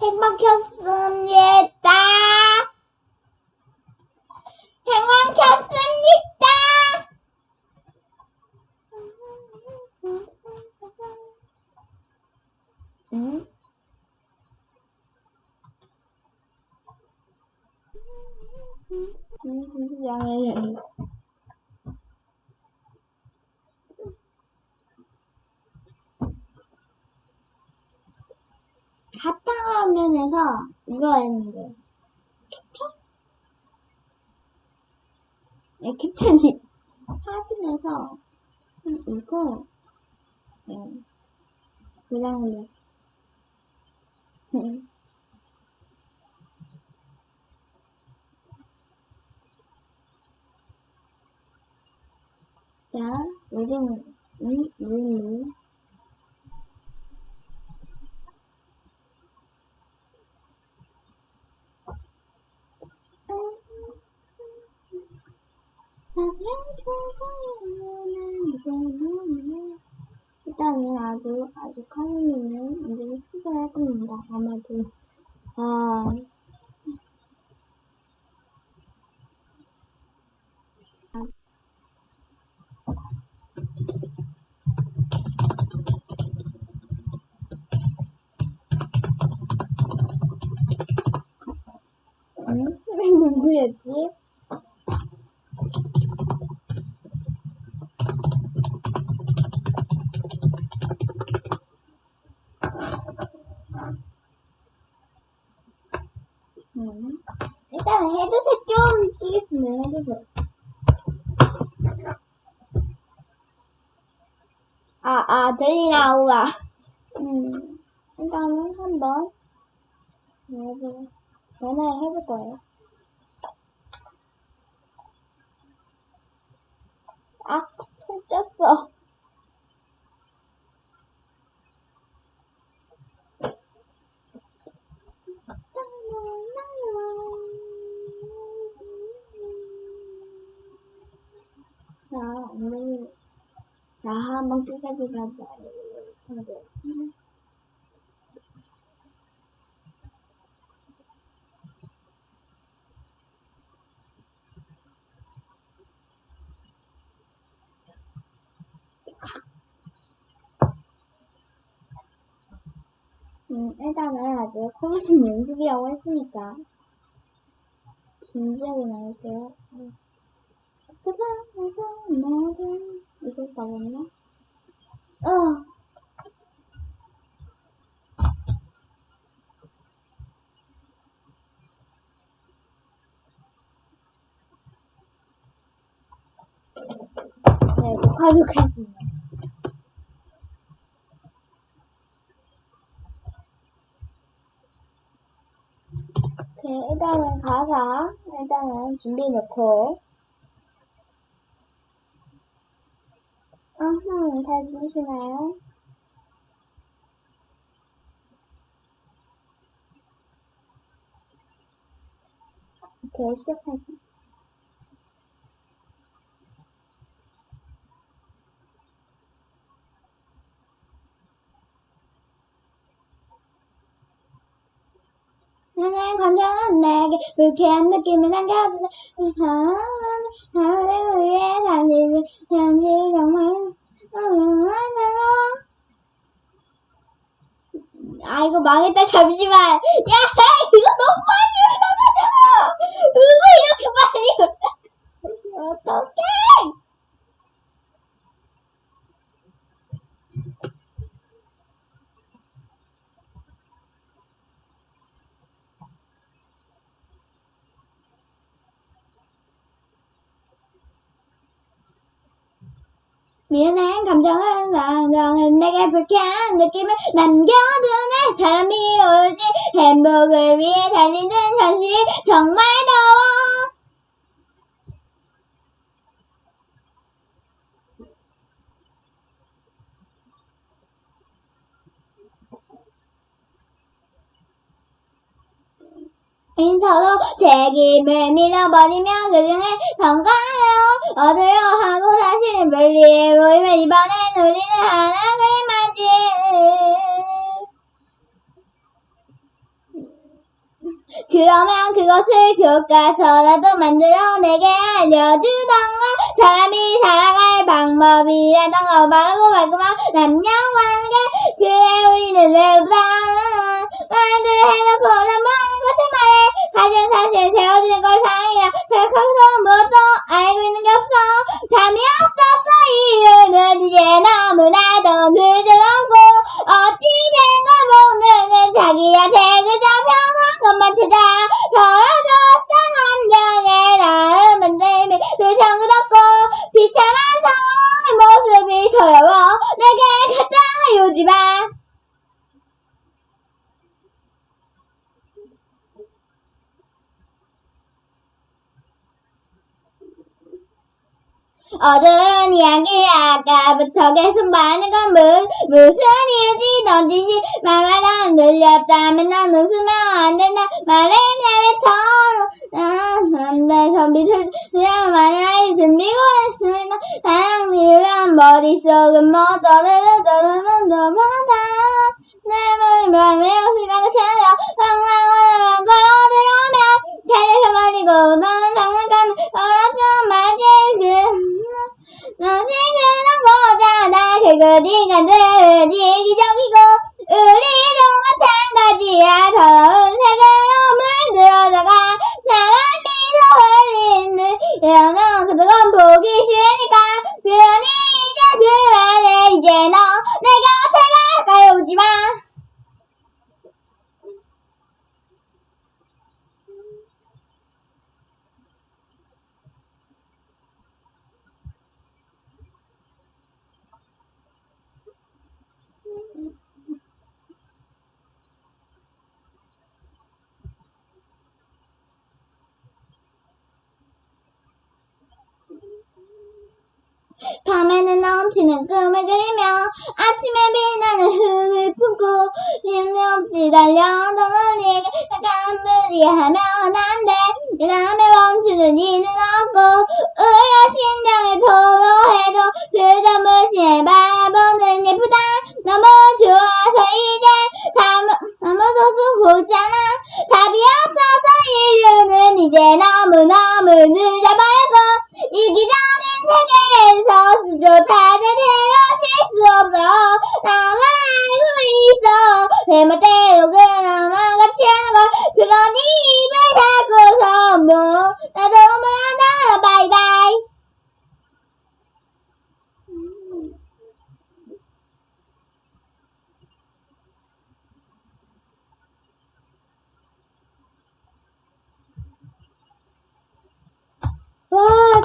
행복했습니다. 행복했습니다. 응? 응, 분수장에 바탕화면에서 이거 했는데 캡처? 네, 캡처지 사진에서 음, 이거 네, 그냥 음. 자, 요즘 음, 음, 음. 일단은 아주 아주 카미는 이제 수고할 겁니다. 아마도 아 응? 누구였지? 음. 일단 헤드셋 좀 끼겠습니다. 헤드셋. 아, 아, 들리나, 우와. 음, 일단은 한번 해보, 전화해볼 거예요. 아, 손 뗐어. 자, 오늘 자, 한번 끝까지 가자. 음, 일단은 아주 코미디 연습이라고 했으니까 진지하게 나올게요. 음. 이거 봐봤나? 어. 네, 녹화도 했습니다. 오케이, 일단은 가사, 일단은 준비 넣고, 잘 들리시나요? 오케이, 시작하자. 나의 감정은 내게 불쾌한 느낌을 남겨주는 그 사랑은 나를 위해 달리는 현실 정말 아 이거 망했다. 잠시만. 야 이거 너무 많이 올라가잖아. 왜 이렇게 많이 올라가 어떡해 미안한 감정은 감정은 내게 불쾌한 느낌을 남겨두네. 사람이 오지 행복을 위해 달리는 현실 정말 더워 인 서로 책임을 밀어버리며 그중에 성과요. 얻으려 하고 다시 분리해 보이면 이번엔 우리는 하나 그림하지 그러면 그것을 교과서라도 만들어 내게 알려주던가. 사람이 살아갈 방법이라던가 말하고 말고만 남녀관계. 그래 우리는 왜 불안한 말들 해놓고 넘어 가진 사실 세워지는 걸 상이야 생각하고도 무엇도 알고 있는 게 없어. 잠이 없었어 이유는 이제 너무나도 늦어졌고 어찌 된 걸 모르는 자기한테 그저 편한 것만 찾아. 더러졌어 감정에 나를 만들며 도장 굳었고 비참한 상황의 모습이 더러워 내게 가짜 오지마 어두운 이야기 아까부터 계속 많은 건 무, 무슨 이유지 넌지시 말하다 늘렸다면 난 웃으면 안 된다. 말해 내뱉어 난내서 밑을 그냥 만약 준비고 했습니다. 다양 이런 머릿속은 뭐 떠르르 떠르는 너마다. 내 머리 맘에 옷을 가득해요. 상상하면 걸어들어면. 차례서 버리고 너는 장난감을 맞을 그 너는 그런 거잖아 결국 네가 늘 이기적이고 우리도 마찬가지야. 더러운 색으로 물들어다가 나만 미소 흘리는 이러는 그건 보기 싫으니까 그러니 이제 그만해 이제 너 내 곁에 가까이 오지마 밤에는 넘치는 꿈을 그리며 아침에 빛나는 흠을 품고 힘없이 달려 너는 네게 약간 무리하면 안돼. 이 다음에 멈추는 이는 없고 울려 심장을 토로해도 그저 무시해 바라보는 예쁘다. 너무 좋아서 이제 아무, 아무도 보지 않아 답이 없어서 이유는 이제 너무너무 늦어버렸고 이기적인 세계에서 수조차를 헤어질 수 없어 나만 알고 있어 내 멋대로 그나마 같이 하는 걸 그러니 입을 닫고서 뭐 나도 뭐하나 바이바이 와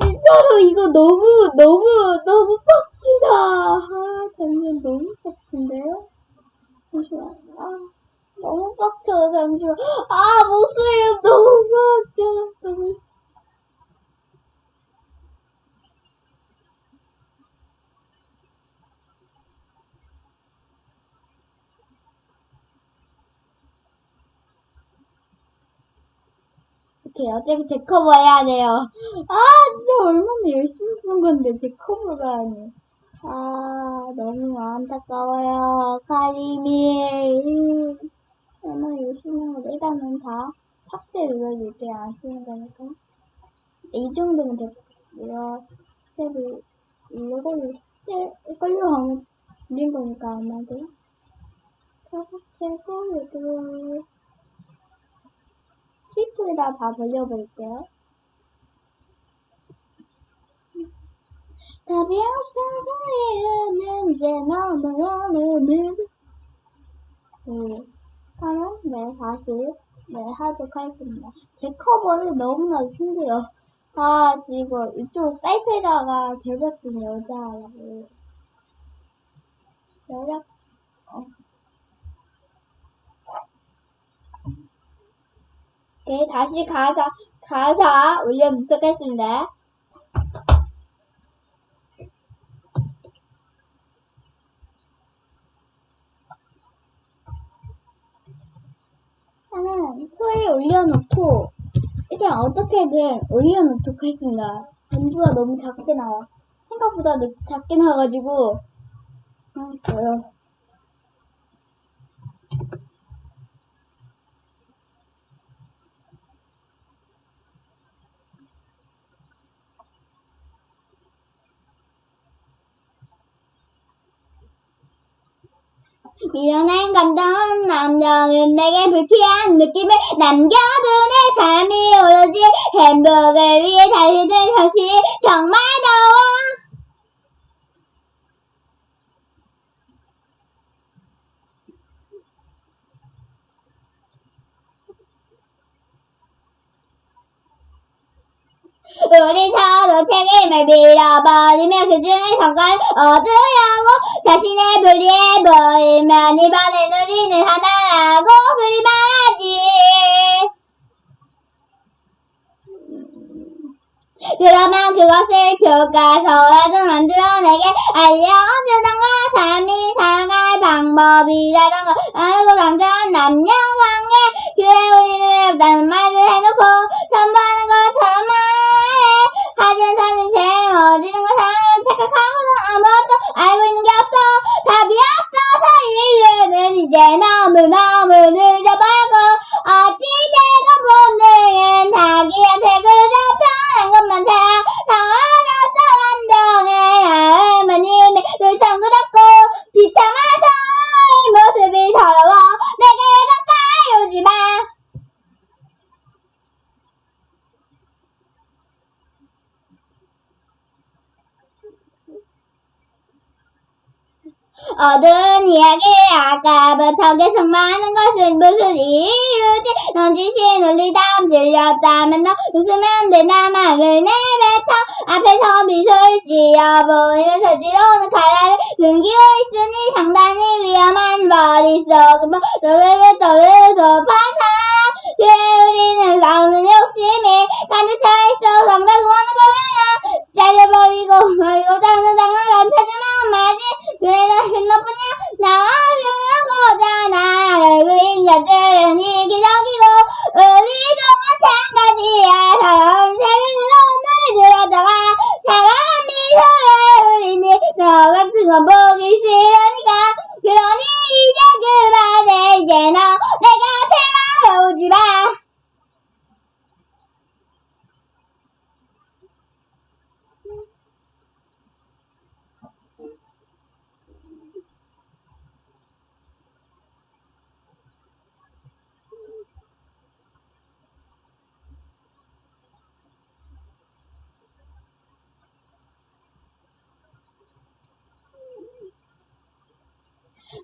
진짜로 이거 너무 너무 너무 빡치다. 아 잠시만 너무 빡친데요? 잠시만 아 너무 빡쳐 잠시만. 아 목소리 너무 빡쳐. 너무 오케이 어차피 제 커버 해야 돼요. 아 진짜 얼마나 열심히 푼 건데 제 커버가 아니 아 너무 안타까워요. 카리미 얼마나 열심히 한 건데 일단은 다 삭제 눌러줄게요. 안 쓰는 거니까. 이 정도면 됐고요. 삭제를 이거를 삭제 이걸로 하면 줄인 거니까 아마도. 다 삭제고 이거 트위터에다 다 돌려버릴게요. 답이 없어서 이유는 이제 너무 너무 늦어. 네. 그러면 네, 다시 네, 하도록 하겠습니다. 제 커버는 너무나 힘들어요. 아, 이거 이쪽 사이트에다가 개발된 여자라고. 여자, 어. 네, 다시 가사, 가사 올려놓도록 하겠습니다. 나는 소리 올려놓고, 일단 어떻게든 올려놓도록 하겠습니다. 연주가 너무 작게 나와. 생각보다 늦- 작게 나와가지고, 알겠어요. 미련한 감동은 남녀는 내게 불쾌한 느낌을 남겨두네 삶이 오로지 행복을 위해 달리는 현실이 정말 더워 우리 서로 책임을 빌어버리며 그중에 성과를 얻으려고 자신의 불의에 보이면 이번엔 우리는 하나라고 그리 말하지. 그러면 그것을 교과서라도 만들어 내게 알려주던가. 삶이 살아갈 방법이라던가. 알고 당장 남녀 굳었고 비참해서 이 모습이 더러워 내게 가까이 오지 마 어두운 이야기 아까부터 계속 많은 것은 무슨 이유지? 넌 지시 논리담 들렸다 면 너 웃으면 되나 말을 내뱉어. 앞에서 미소를 지어 보이면서 지러오는 카라를 숨기고 있으니 상당히 위험한 머릿속은 뭐 너를 떠를 덮어서 그래 우리는 싸우는 욕심이 가득 차있어. 상당 원하는 거라냐 잘려버리고 버리고 당근 당근 찾으면 말지. 그래 나 너뿐이야. 나와 그런 거잖아. 얼굴 인 자들은 이기적이고 우리도 마찬가지야 사랑은 세계로 날 들어다가 사랑한 미소에 우리는 너 같은 건 보기 싫으니까 그러니 이제 그만해 이제 너 내가 생각해오지 마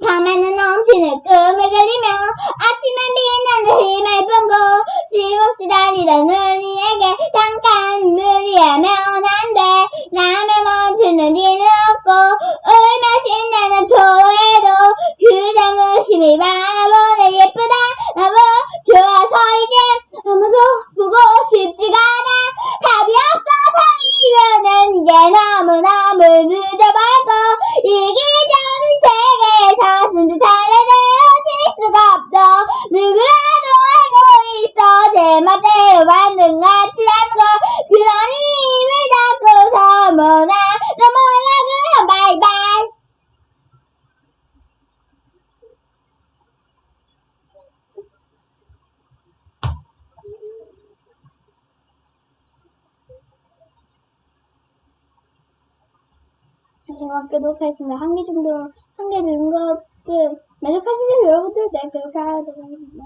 밤에는 넘치는 꿈을 그리며 아침엔 빛나는 힘을 뿜고 쉼없이 달리던 우리에게 잠깐 무리하면 안돼. 남의 멈추는 이는 없고 울며 신나는 토해도 그저 무심히 바라보는 예쁘다 너무 좋아서 이제 아무도 보고 싶지가 않아 답이 없어서 이유는 이제 너무너무 늦어버렸고 이기적인 세계에서 숨도 달래내어 실수가 없어 누구라도 알고 있어 제 멋대로 만든 가치라는 거 그러니 힘을 닫고서 뭐나 너 몰라 그럼 바이바이 마지막으로 하겠습니다. 한 개 정도, 한개는 것들 만족하시죠, 여러분들? 네, 그렇게 하도록 하겠습니다.